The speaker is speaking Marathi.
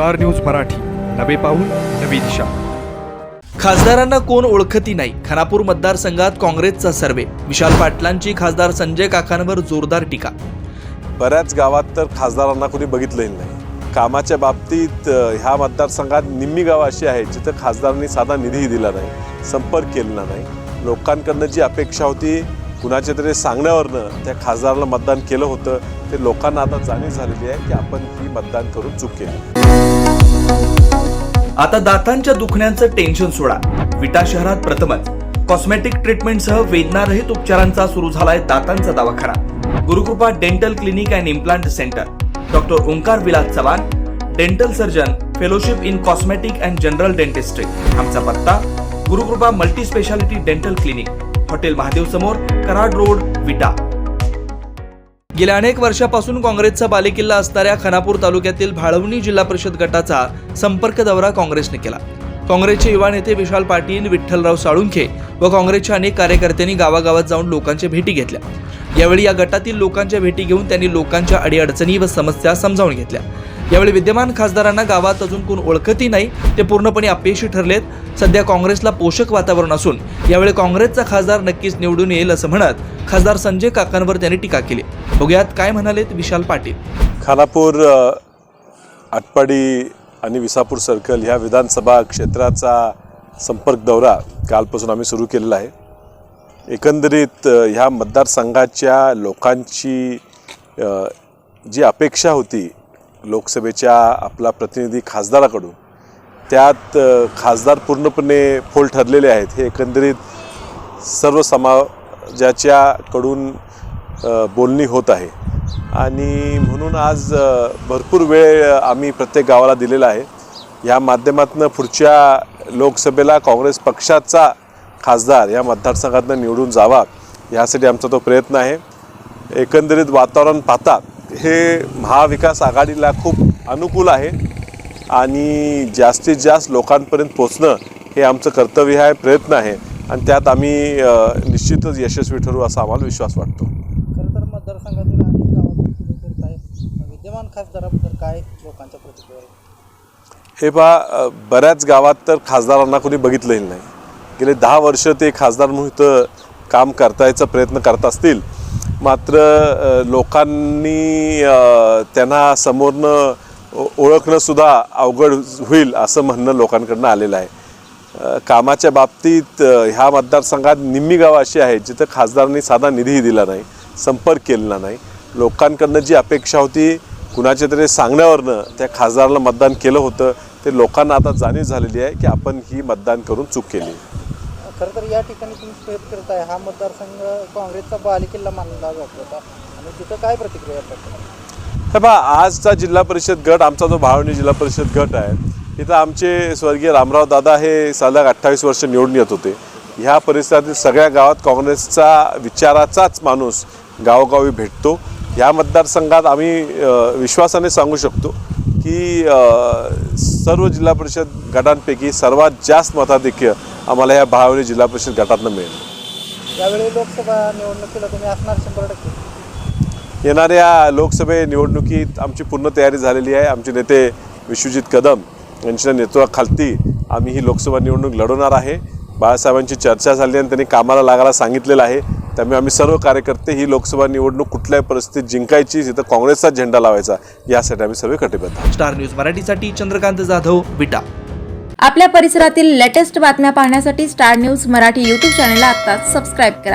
Star news Marathi. नवे पाऊल नवी दिशा. खासदारांना कोण ओळखती नाही? खानापूर मतदारसंघात काँग्रेसचा सर्वे. विशाल पाटलांची खासदार संजय काकांवर जोरदार टीका. बऱ्याच गावात तर खासदारांना कोणी बघितलंही नाही. कामाच्या बाबतीत ह्या मतदारसंघात निम्मी गावं अशी आहेत जिथं खासदारांनी साधा निधीही दिला नाही संपर्क केलेला नाही. लोकांकडनं जी अपेक्षा होती कुणाच्या तरी सांगण्यावरनं त्या खासदाराला मतदान केलं होतं. ते लोकांना आता जाणीव झालेली आहे की आपण ही मतदान करून चूक केली. आता दातांच्या दुखण्याचं टेन्शन सोडा. विटा शहरात प्रथमच. कॉस्मेटिक ट्रीटमेंटसह वेदनारहित उपचारांचा सुरू झालाय दातांचा दवाखाना. Gurukrupa dental clinic and implant centre doctor Omkar Vilas Chavan dental surgeon fellowship in cosmetic and general dentistry आमचा पत्ता Gurukrupa multi speciality dental clinic hotel Mahadev समोर कराड रोड विटा. गेल्या अनेक वर्षापासून काँग्रेसचा बालेकिल्ला असणाऱ्या खानापूर तालुक्यातील भाळवणी जिल्हा परिषद गटाचा संपर्क दौरा काँग्रेसने केला. काँग्रेसचे युवा नेते विशाल पाटील विठ्ठलराव साळुंखे व काँग्रेसच्या अनेक कार्यकर्त्यांनी गावागावात जाऊन लोकांच्या भेटी घेतल्या. यावेळी या गटातील लोकांच्या भेटी घेऊन त्यांनी लोकांच्या अडीअडचणी व समस्या समजावून घेतल्या. यावेळी विद्यमान खासदारांना गावात अजून कोण ओळखतही नाही ते पूर्णपणे अपयशी ठरलेत. सध्या काँग्रेसला पोषक वातावरण असून यावेळी काँग्रेसचा खासदार नक्कीच निवडून येईल असं म्हणत खासदार संजय काकांवर त्यांनी टीका केली. बघूयात काय म्हणालेत विशाल पाटील. खानापूर आटपाडी आणि विसापूर सर्कल ह्या विधानसभा क्षेत्राचा संपर्क दौरा कालपासून आम्ही सुरू केलेला आहे. एकंदरीत ह्या मतदारसंघाच्या लोकांची जी अपेक्षा होती लोकसभेच्या आपला प्रतिनिधी खासदाराकडून त्यात खासदार पूर्णपणे फोल ठरलेले आहेत. हे एकंदरीत सर्व समाजाच्याकडून बोलणी होत आहे. आणि म्हणून आज भरपूर वेळ आम्ही प्रत्येक गावाला दिलेला आहे. या माध्यमातून पुढच्या लोकसभेला काँग्रेस पक्षाचा खासदार या मतदारसंघातनं निवडून जावा यासाठी आमचा तो प्रयत्न आहे. एकंदरीत वातावरण पाहता हे महाविकास आघाडीला खूप अनुकूल आहे आणि जास्तीत जास्त लोकांपर्यंत पोचणं हे आमचं कर्तव्य आहे प्रयत्न आहे. आणि त्यात आम्ही निश्चितच यशस्वी ठरू असा आम्हाला विश्वास वाटतो. खरं तर मतदारसंघातील अनेक विद्यमान खासदाराबद्दल काय लोकांच्या प्रतिक्रिया आहेत? हे पहा बऱ्याच गावात तर खासदारांना कोणी बघितलंही नाही. गेले दहा वर्ष ते खासदार म्हणून इथं काम करतायचा प्रयत्न करत असतील. मात्र लोकांनी त्यांना समोरनं ओळखणंसुद्धा अवघड होईल असं म्हणणं लोकांकडनं आलेलं आहे. कामाच्या बाबतीत ह्या मतदारसंघात निम्मी गावं अशी आहेत जिथं खासदारांनी साधा निधीही दिला नाही संपर्क केलेला नाही. लोकांकडनं जी अपेक्षा होती कुणाच्या तरी सांगण्यावरनं त्या खासदाराला मतदान केलं होतं ते लोकांना आता जाणीव झालेली आहे की आपण ही मतदान करून चूक केली. खरं तर या ठिकाणी तुम्ही स्टेप करत आहे हा मतदारसंघ काँग्रेसचा बालेकिल्ला मानला जात होता. आणि तिथं काय प्रतिक्रिया हे बा आजचा जिल्हा परिषद गट आमचा जो भावनी जिल्हा परिषद गट आहे इथं आमचे स्वर्गीय रामराव दादा हे सलग अठ्ठावीस वर्ष निवडून येत होते. ह्या परिसरातील सगळ्या गावात काँग्रेसचा विचाराचाच माणूस गावोगावी भेटतो. ह्या मतदारसंघात आम्ही विश्वासाने सांगू शकतो की सर्व जिल्हा परिषद गटांपैकी सर्वात जास्त मताधिक्य आम्हाला ह्या भावनी जिल्हा परिषद गटातनं मिळेल. यावेळी लोकसभा निवडणुकीला तुम्ही असणार शंभर टक्के. येणाऱ्या लोकसभे निवडणुकीत आमची पूर्ण तयारी झालेली आहे. आमचे नेते विश्वजित कदम यांच्या नेतृत्वाखालती आम्ही ही लोकसभा निवडणूक लढवणार आहे. बाळासाहेबांची चर्चा झाली आणि त्यांनी कामाला लागायला सांगितलेलं आहे. त्यामुळे आम्ही सर्व कार्यकर्ते ही लोकसभा निवडणूक कुठल्याही परिस्थितीत जिंकायची तिथं काँग्रेसचा झेंडा लावायचा यासाठी आम्ही सर्व कटिबद्ध आहोत. स्टार न्यूज मराठीसाठी चंद्रकांत जाधव विटा. आपल्या परिसरातील लेटेस्ट बातम्या पाहण्यासाठी स्टार न्यूज मराठी यूट्यूब चॅनलला आत्ताच सबस्क्राईब करा.